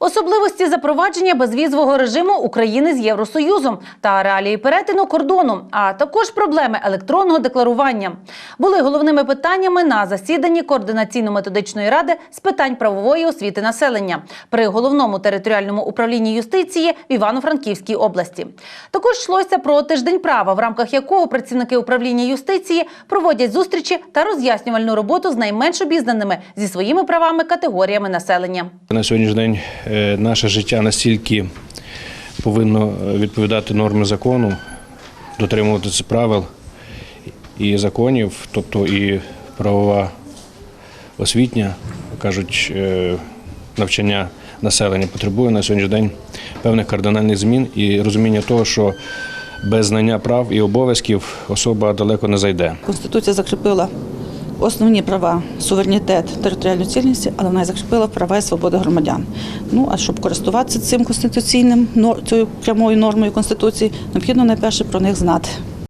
Особливості запровадження безвізового режиму України з Євросоюзом та реалії перетину кордону, а також проблеми електронного декларування були головними питаннями на засіданні координаційно-методичної ради з питань правової освіти населення при головному територіальному управлінні юстиції в Івано-Франківській області. Також йшлося про тиждень права, в рамках якого працівники управління юстиції проводять зустрічі та роз'яснювальну роботу з найменш обізнаними зі своїми правами категоріями населення. На сьогоднішній день наше життя настільки повинно е, відповідати норми закону, дотримуватися правил і законів, тобто і правова освітня, кажуть, е, навчання населення потребує на сьогоднішній день певних кардинальних змін і розуміння того, що без знання прав і обов'язків особа далеко не зайде. Конституція закріпила основні права, суверенітет, територіальну цілісність, але вона й закріпила права і свободи громадян. Ну а щоб користуватися цим конституційним цією прямою нормою конституції, необхідно найперше про них знати.